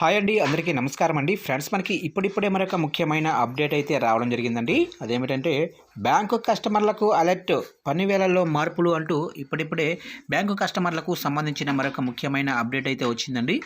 Hi అండి అందరికీ నమస్కారం అండి. ఫ్రెండ్స్ మనకి ఇప్పుడిప్పుడే మరొక ముఖ్యమైన అప్డేట్ అయితే రావడం జరిగిందండి. అదేమిటంటే బ్యాంకు కస్టమర్లకు అలర్ట్ పని వేళల్లో మార్పులు అంటూ ఇప్పుడిప్పుడే బ్యాంకు కస్టమర్లకు సంబంధించిన మరొక ముఖ్యమైన అప్డేట్ అయితే వచ్చిందండి.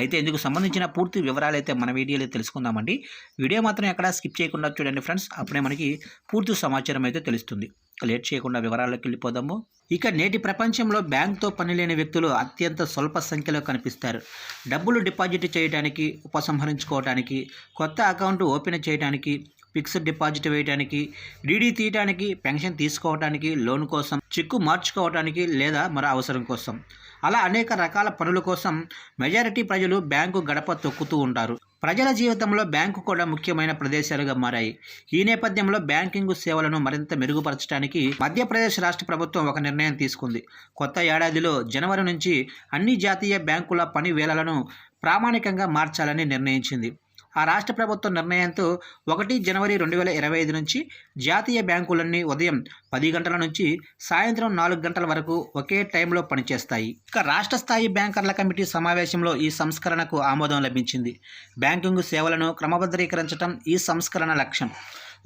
అయితే ఇందుకు సంబంధించిన పూర్తి వివరాలు అయితే మన వీడియోలో తెలుసుకుందామండి. వీడియో మాత్రం ఎక్కడ స్కిప్ చేయకుండా చూడండి ఫ్రెండ్స్. అప్పుడే మనకి పూర్తి సమాచారం అయితే తెలుస్తుంది. లేట్ చేయకుండా వివరాల్లోకి వెళ్ళిపోదాము. ఇక నేటి ప్రపంచంలో బ్యాంక్తో పనిలేని వ్యక్తులు అత్యంత స్వల్ప సంఖ్యలో కనిపిస్తారు. డబ్బులు డిపాజిట్ చేయడానికి ఉపసంహరించుకోవడానికి కొత్త అకౌంట్ ఓపెన్ చేయడానికి ఫిక్స్డ్ డిపాజిట్ వేయడానికి డీడీ తీయడానికి పెన్షన్ తీసుకోవడానికి లోన్ కోసం చిక్కు మార్చుకోవడానికి లేదా మరో అవసరం కోసం. అలా అనేక రకాల పనుల కోసం మెజారిటీ ప్రజలు బ్యాంకు గడప తొక్కుతూ ఉంటారు. ప్రజల జీవితంలో బ్యాంకు కూడా ముఖ్యమైన ప్రదేశాలుగా మారాయి. ఈ నేపథ్యంలో బ్యాంకింగ్ సేవలను మరింత మెరుగుపరచడానికి మధ్యప్రదేశ్ రాష్ట్ర ప్రభుత్వం ఒక నిర్ణయం తీసుకుంది. కొత్త ఏడాదిలో జనవరి నుంచి అన్ని జాతీయ బ్యాంకుల పని వేళలను ప్రామాణికంగా మార్చాలని నిర్ణయించింది. ఆ రాష్ట్ర ప్రభుత్వ నిర్ణయంతో ఒకటి జనవరి రెండు వేల ఇరవై ఐదు నుంచి జాతీయ బ్యాంకులన్నీ ఉదయం పది గంటల నుంచి సాయంత్రం నాలుగు గంటల వరకు ఒకే టైంలో పనిచేస్తాయి. ఇక రాష్ట్ర స్థాయి బ్యాంకర్ల కమిటీ సమావేశంలో ఈ సంస్కరణకు ఆమోదం లభించింది. బ్యాంకింగ్ సేవలను క్రమబద్ధీకరించడం ఈ సంస్కరణ లక్ష్యం.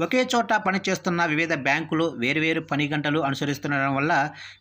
ఒకే చోట పనిచేస్తున్న వివిధ బ్యాంకులు వేరువేరు పని గంటలు అనుసరిస్తుండడం వల్ల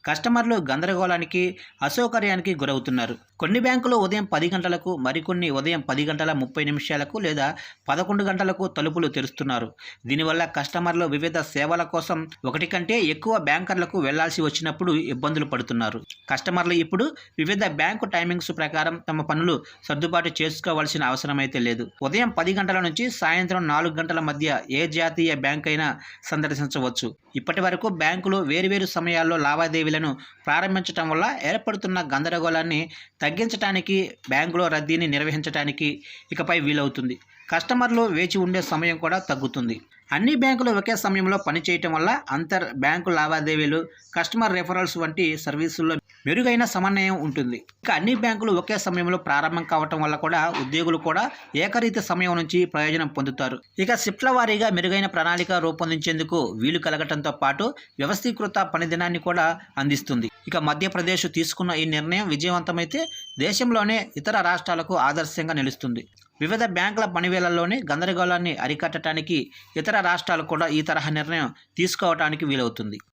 కస్టమర్లు గందరగోళానికి అసౌకర్యానికి గురవుతున్నారు. కొన్ని బ్యాంకులు ఉదయం పది గంటలకు మరికొన్ని ఉదయం పది గంటల ముప్పై నిమిషాలకు లేదా పదకొండు గంటలకు తలుపులు తెరుస్తున్నారు. దీనివల్ల కస్టమర్లు వివిధ సేవల కోసం ఒకటి కంటే ఎక్కువ బ్యాంకర్లకు వెళ్ళాల్సి వచ్చినప్పుడు ఇబ్బందులు పడుతున్నారు. కస్టమర్లు ఇప్పుడు వివిధ బ్యాంకు టైమింగ్స్ ప్రకారం తమ పనులు సర్దుబాటు చేసుకోవాల్సిన అవసరమైతే లేదు. ఉదయం పది గంటల నుంచి సాయంత్రం నాలుగు గంటల మధ్య ఏ జాతీయ బ్యాంక్ అయినా సందర్శించవచ్చు. ఇప్పటి వరకు బ్యాంకులు వేరువేరు సమయాల్లో లావాదేవీలను ప్రారంభించడం వల్ల ఏర్పడుతున్న గందరగోళాన్ని తగ్గించడానికి బ్యాంకులో రద్దీని నిర్వహించడానికి ఇకపై వీలవుతుంది. కస్టమర్లు వేచి ఉండే సమయం కూడా తగ్గుతుంది. అన్ని బ్యాంకులు ఒకే సమయంలో పనిచేయటం వల్ల అంతర్ బ్యాంకు లావాదేవీలు కస్టమర్ రెఫరల్స్ వంటి సర్వీసుల్లో మెరుగైన సమన్వయం ఉంటుంది. ఇక అన్ని బ్యాంకులు ఒకే సమయంలో ప్రారంభం కావటం వల్ల కూడా ఉద్యోగులు కూడా ఏకరీతి సమయం నుంచి ప్రయోజనం పొందుతారు. ఇక షిఫ్ట్ల వారీగా మెరుగైన ప్రణాళిక రూపొందించేందుకు వీలు కలగటంతో పాటు వ్యవస్థీకృత పనిదినాన్ని కూడా అందిస్తుంది. ఇక మధ్యప్రదేశ్ తీసుకున్న ఈ నిర్ణయం విజయవంతమైతే దేశంలోనే ఇతర రాష్ట్రాలకు ఆదర్శంగా నిలుస్తుంది. వివిధ బ్యాంకుల పనివేళల్లోనే గందరగోళాన్ని అరికట్టడానికి ఇతర రాష్ట్రాలు కూడా ఈ తరహా నిర్ణయం తీసుకోవడానికి వీలవుతుంది.